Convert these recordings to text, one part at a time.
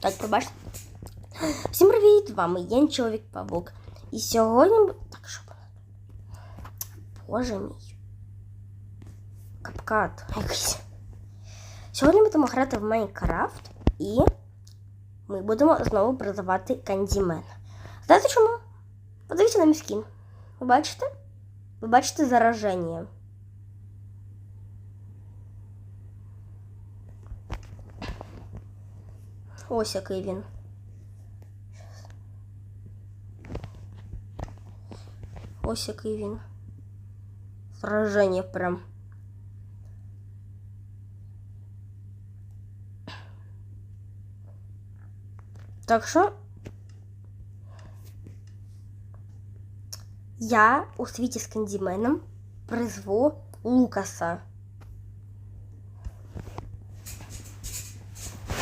Так, пробачте. Всім привіт! Вами я чоловік Павук. І сьогодні. Так, що? Боже мій. Капкат. Сьогодні будемо грати в Майнкрафт і ми будемо знову призивати кандімена. Знаєте чому? Подивіться на мій скін. Ви бачите? Ви бачите зараження. Ось який він. Ось який він. Зараження прям. Так що я у світі з кандіменом призву Лукаса.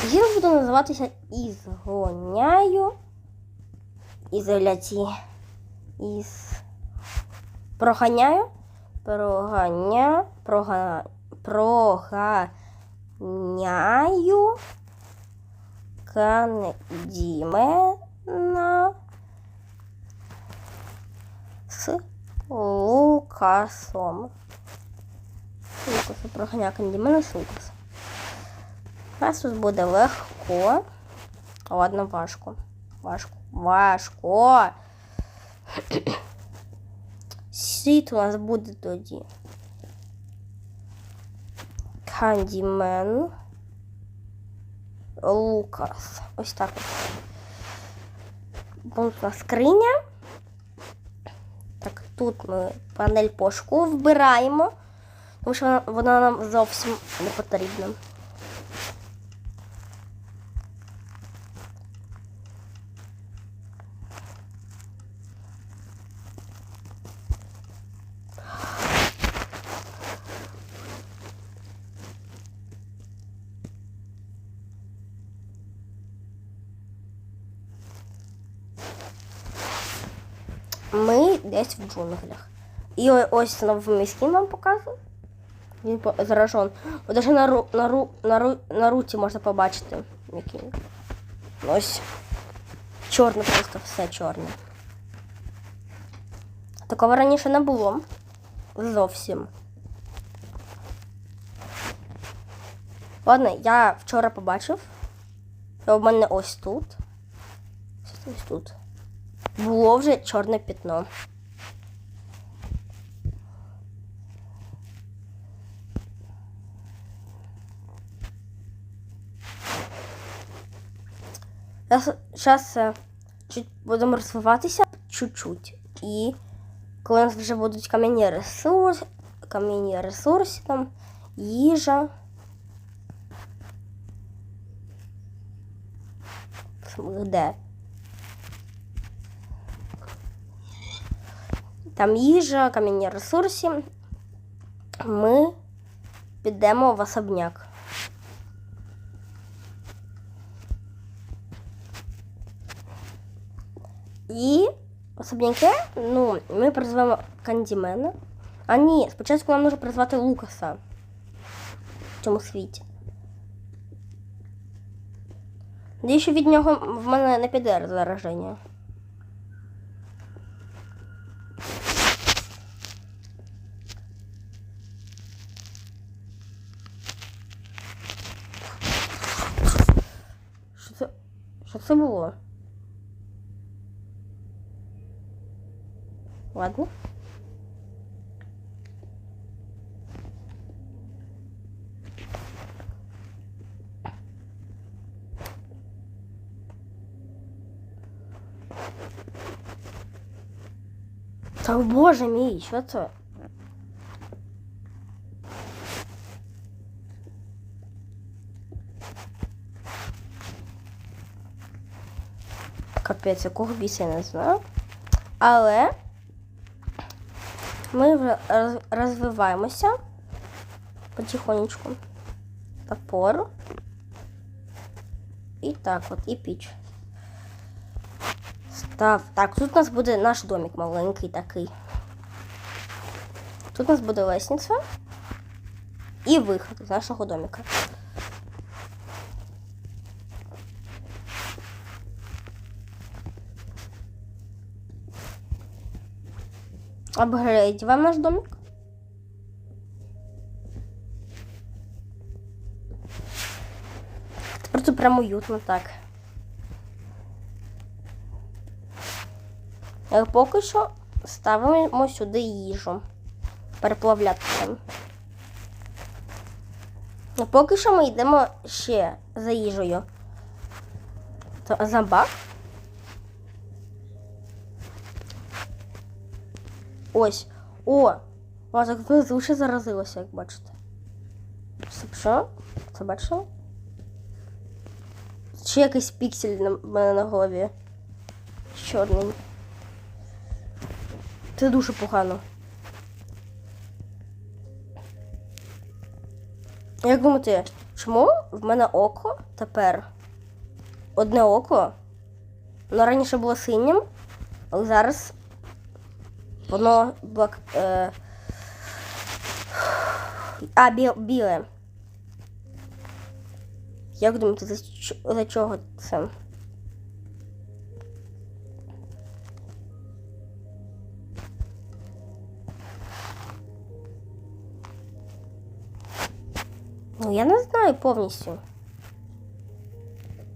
Він буде називатися Ізгоняю. Ізоляції. Із. Проганяю. Проганя. Прога... Проганяю. Кандімена. З Лукасом. Лукасу проганяю Кандімена з Лукасом. Нас тут буде легко. Ладно, важко. Важко. Важко. Світ у нас буде тоді. Кандімен. Лукас. Ось так. Бунтна скриня. Так, тут ми панель пошуку вбираємо, тому що вона, вона нам зовсім не потрібна. Ми десь в джунглях. І ось знову мій скін вам показую. Він заражен. Даже на, ру, на, ру, на, ру, на руці можна побачити. Який. Ось. Чорне просто все чорне. Такого раніше не було. Зовсім. Ладно, я вчора побачив. що в мене ось тут. Ось тут. Було вже чорне пятно. Зараз чуть будемо розвиватися чуть-чуть. І коли у нас вже будуть кам'яні ресурси, кам'яні ресурси, там, їжа. Де? Там їжа, кам'яні ресурси. Ми підемо в особняк. І особняки, ну, ми призвемо Кандімена. А ні, спочатку нам нужно призвати Лукаса в цьому світі. Надіюсь, що від нього в мене не піде зараження. Що це? Що це було? Ладно. Та боже мій, що це? Капець, якого біса я не знаю. Але ми розвиваємося потихонечку. Топор. І так от, і піч. Став. Так, тут у нас буде наш домик маленький такий. Тут у нас буде лестниця і виход з нашого домика. Апгрейдіваємо наш домик. Тепер тут прям уютно так. Е, Поки що ставимо сюди їжу. Переплавлятися. Ну, поки що ми йдемо ще за їжею. То зомбак. Ось. О! Так внизу ще заразилося, як бачите. Що? Це бачили? Ще якийсь піксель на мене на голові. Чорний. Це дуже погано. Як думаєте, чому в мене око тепер одне око? Воно раніше було синім, але зараз воно блак. Е... А, бі... біле. Як думаєте, за, ч- за чого це? Ну, я не знаю повністю.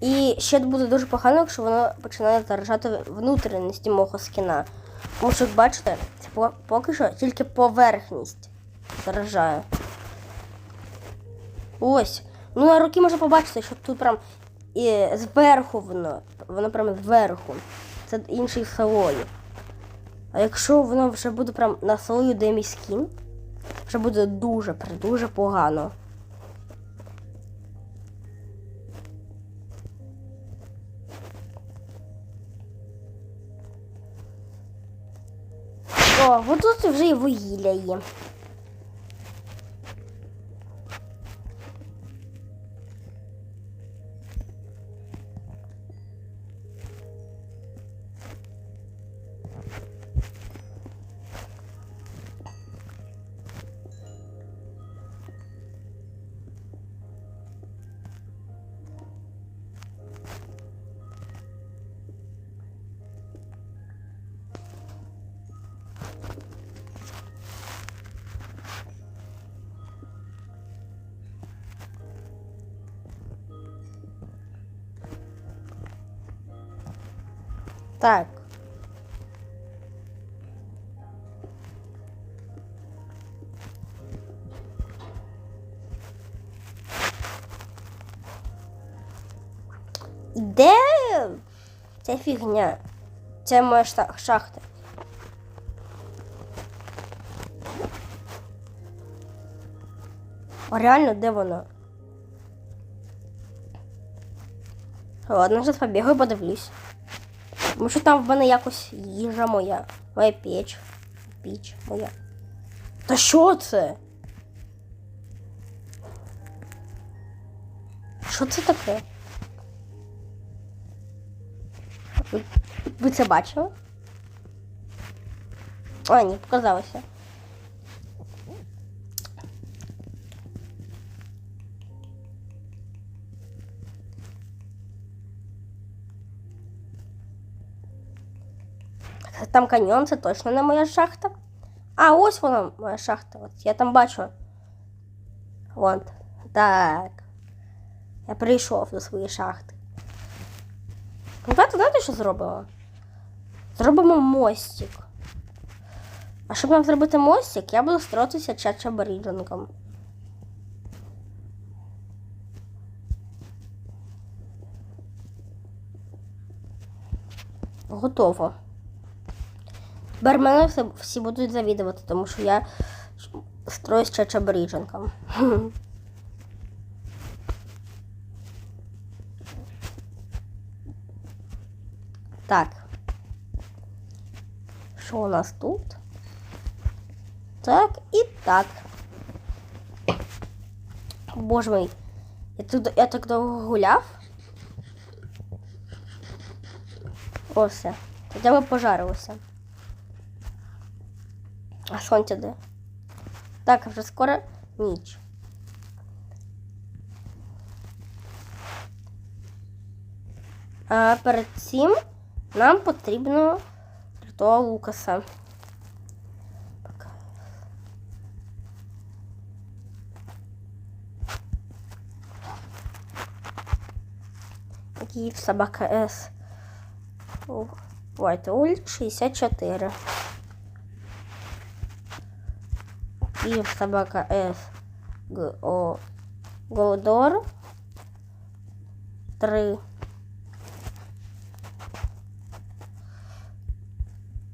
І ще буде дуже погано, якщо воно починає заражати внутрішності мого скіна. Що, бачите, це по- поки що тільки поверхність заражає. Ось. Ну, на руки можна побачити, що тут прям і зверху воно. Воно прям зверху. Це інший слой. А якщо воно вже буде прям на слою, де мій скін, вже буде дуже, дуже погано. О, от тут вже і вугілля є. Так. Де ця фігня? Це моя шахта. А реально, де вона? Ладно, зараз побігаю, подивлюсь. Що там в мене якось їжа моя. Моя піч. Піч моя. Та що це? Що це таке? Ви, ви це бачили? А, ні, показалося. Там каньйон, це точно не моя шахта. А, ось вона моя шахта. От я там бачу. От. Так. Я прийшов до своєї шахти. Ну, давайте, знаєте, що зробимо? Зробимо мостик. А щоб нам зробити мостик, я буду строїтися чача баріджанком. Готово. Тепер всі, будуть завідувати, тому що я строюсь чачабрідженком. Так. Що у нас тут? Так і так. Боже мій. Я, тут, я так довго гуляв. Ось. все. Хоча ми пожарилися. А де? Так, вже скоро ніч. А перед цим нам потрібно ритуал Лукаса. Київ собака С. Ой, Вайт Уль 64. Київ собака С. Г О Голдор 3.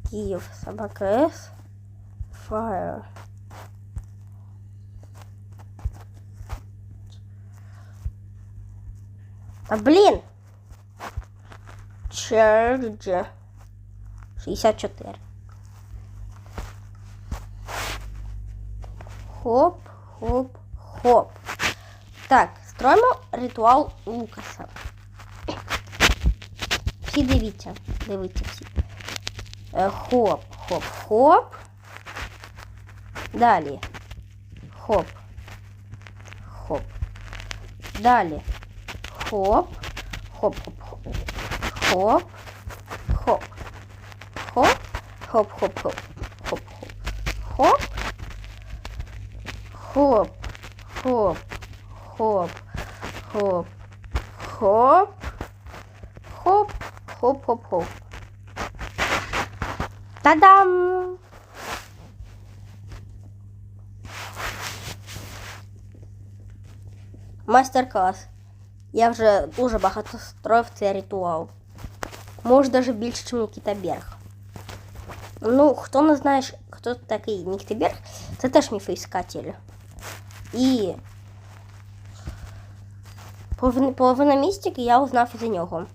Київ собака С. Fire. Та блін! Чердж. 64. Хоп, хоп, хоп. Так, строїмо ритуал Лукаса. Всі дивіться, дивіться всі. Е, Хоп, хоп, хоп. Далі. Хоп. Хоп. Далі. Хоп. Хоп, хоп, хоп. Хоп. Хоп. Хоп. Хоп, хоп, хоп. Хоп, хоп. Хоп. Хоп. Хоп. Хоп. Хоп. Хоп. Хоп. Хоп, хоп, хоп. Та-дам! Майстер-клас. Я вже дуже багато строїв цей ритуал. Може, навіть більше, ніж Нікіта Берг. Ну, хто не знає, хто такий Нікіта Берг, це теж міфоіскатель. І половина, містики я узнав із нього.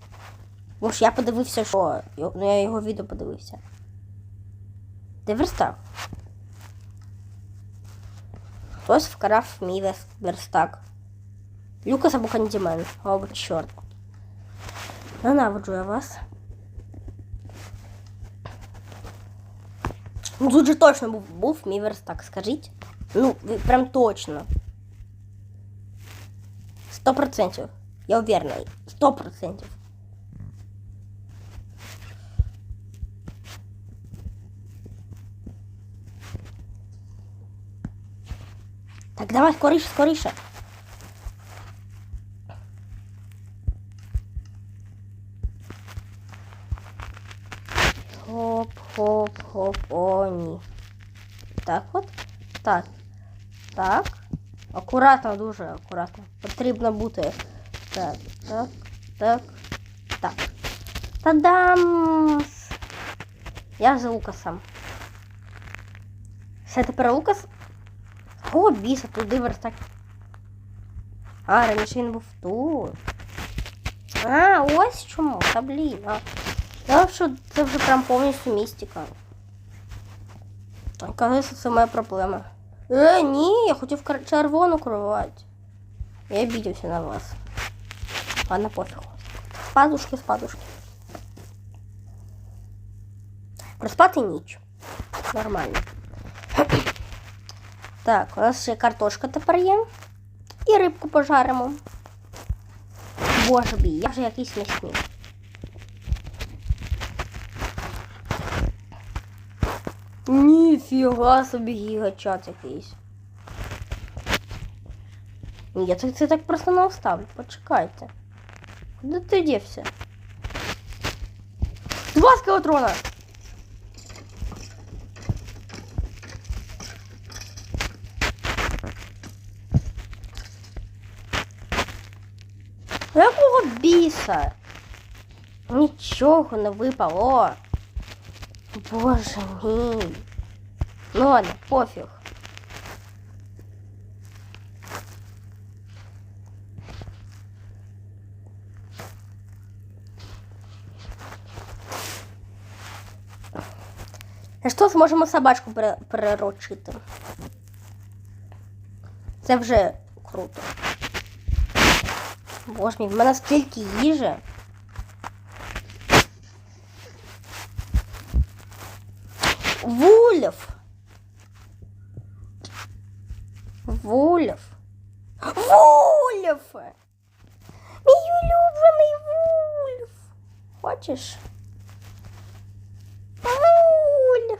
Бо ж я подивився, що ну, я його відео подивився. Де верстак? Хтось вкрав мій верстак. Люкас або Кандімен. О, чорт. Ненавиджу я вас. Ну тут же точно був, був мій верстак, скажіть. Ну, прям точно. Сто процентів. Я уверена. Сто процентів. Так, давай, скоріше, скоріше. Хоп-хоп-хоп, о, ні. Так от. Так. Так. Акуратно, дуже акуратно. Потрібно бути. Так, так, так, так. Та-дам! Я за Лукасом. Все тепер Лукас. О, біса, туди верстак. А, раніше він був тут. А, ось чому. Та блін. А. Я що це вже прям повністю містика. Кажеться, це моя проблема. Е, ні, я хотів червону кровать. Я обідівся на вас. Ладно, пофігу. Спадушки, спадушки. Проспати ніч. Нормально. Так, у нас ще картошка тепер є. І рибку пожаримо. Боже бій, я вже якийсь смішний. Ніфіга собі гігачат якийсь. Я це, це так просто не оставлю. Почекайте. Куди ти дівся? Два скелетрона! Якого біса? Нічого не випало. Боже мій. Ну ладно, пофіг. А що зможемо собачку перерочити? Це вже круто. Боже мій, в мене стільки їжі. Вульф. Вульф. Вульф! Мій улюблений Вульф. Хочеш? Вульф.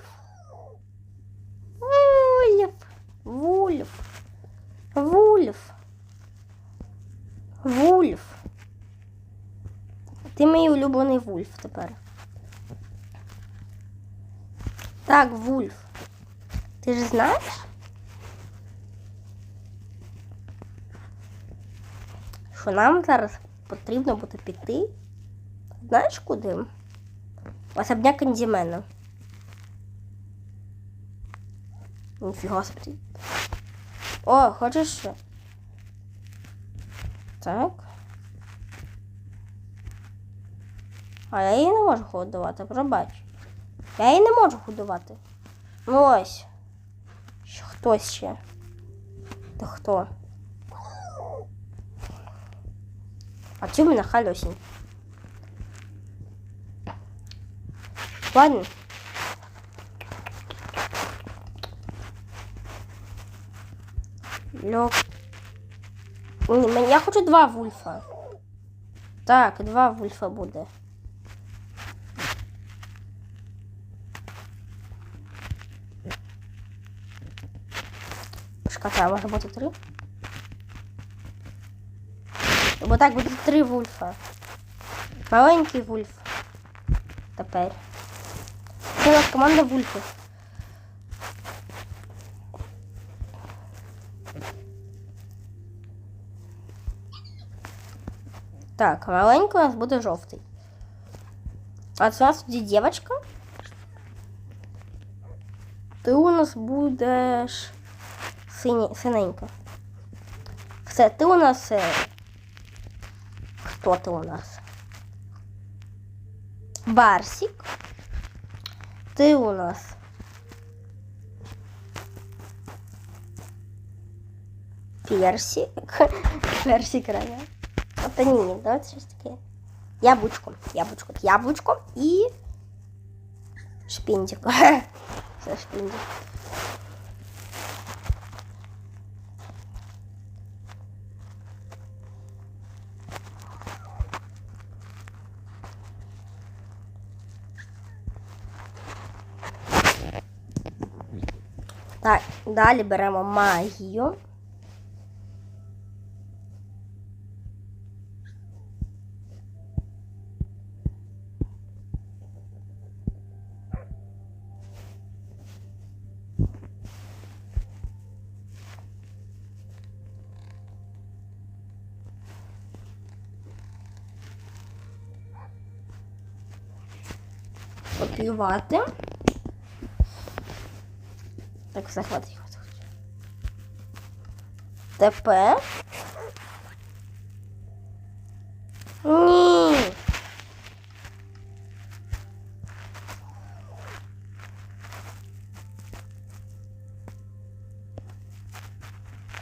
Вульф. Вульф. Вульф. Вульф. Ти мій улюблений Вульф тепер. Так, Вульф. Ти ж знаєш? Що нам зараз потрібно буде піти? Знаєш куди? Особняк Кандімена. Ніфіга собі. О, хочеш ще? Так. А я її не можу годувати, пробач. Я її не можу годувати. Ну ось. Хтось ще. Ти хто? А в мене халюсінь? Ладно. Лёг. Ні, Я хочу два вульфа. Так, два вульфа буде. Шкота, може бути три? Бо так буде три вульфа. Маленький вульф. Тепер. У нас команда вульфів. Так, маленький у нас буде жовтий. А це у нас тоді дівчинка. Ти у нас будеш синенька. Все, ти у нас. е, Хто ти у нас? Барсик. Ти у нас. Персик. Персик раня. Та ні, не, давайте сейчас такие. Яблучко. яблочко, яблочко и шпиндик. Це шпіндик. Так, далі беремо магію. Копіювати. Так, захват його. Тепер. Ні.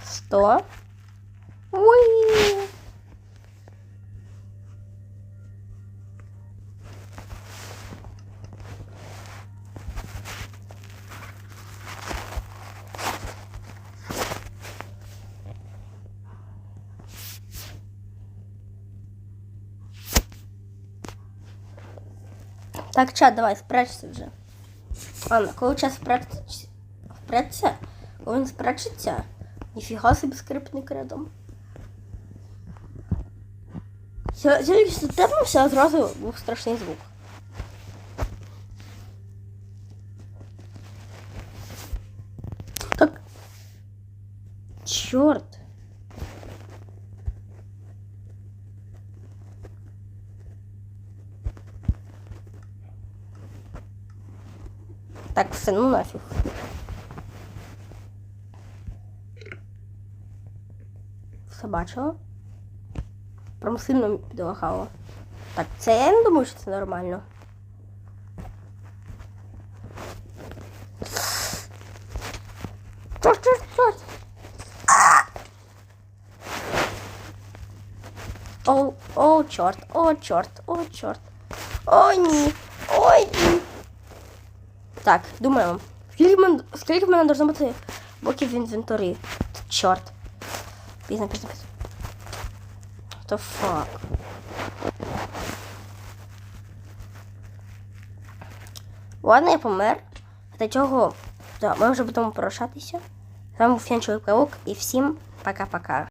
Сто. Уи. Так, чат, давай, спрячься вже. Ладно, коли час спрятаться, впреться, коли він спрячеться, ніфіга собі скрипник рядом. Ся- Тільки тепнувся, а зразу був страшний звук. Так. Чорт. Все, ну нафіг. Все бачила? Прям сильно підлагало. Так, це я не думаю, що це нормально. Чорт, чорт, чорт. О, о, чорт, о, чорт, о, чорт. О, ні. Ой, ні. Так, думаємо. Скільки в мене, скільки в мене должно бути блоків в інвентарі? Чорт. Пізно, пізно, пізно. What the fuck? Ладно, я помер. Для чого? Да, ми вже будемо порушатися. З вами був Ян Чоловік і всім пока-пока.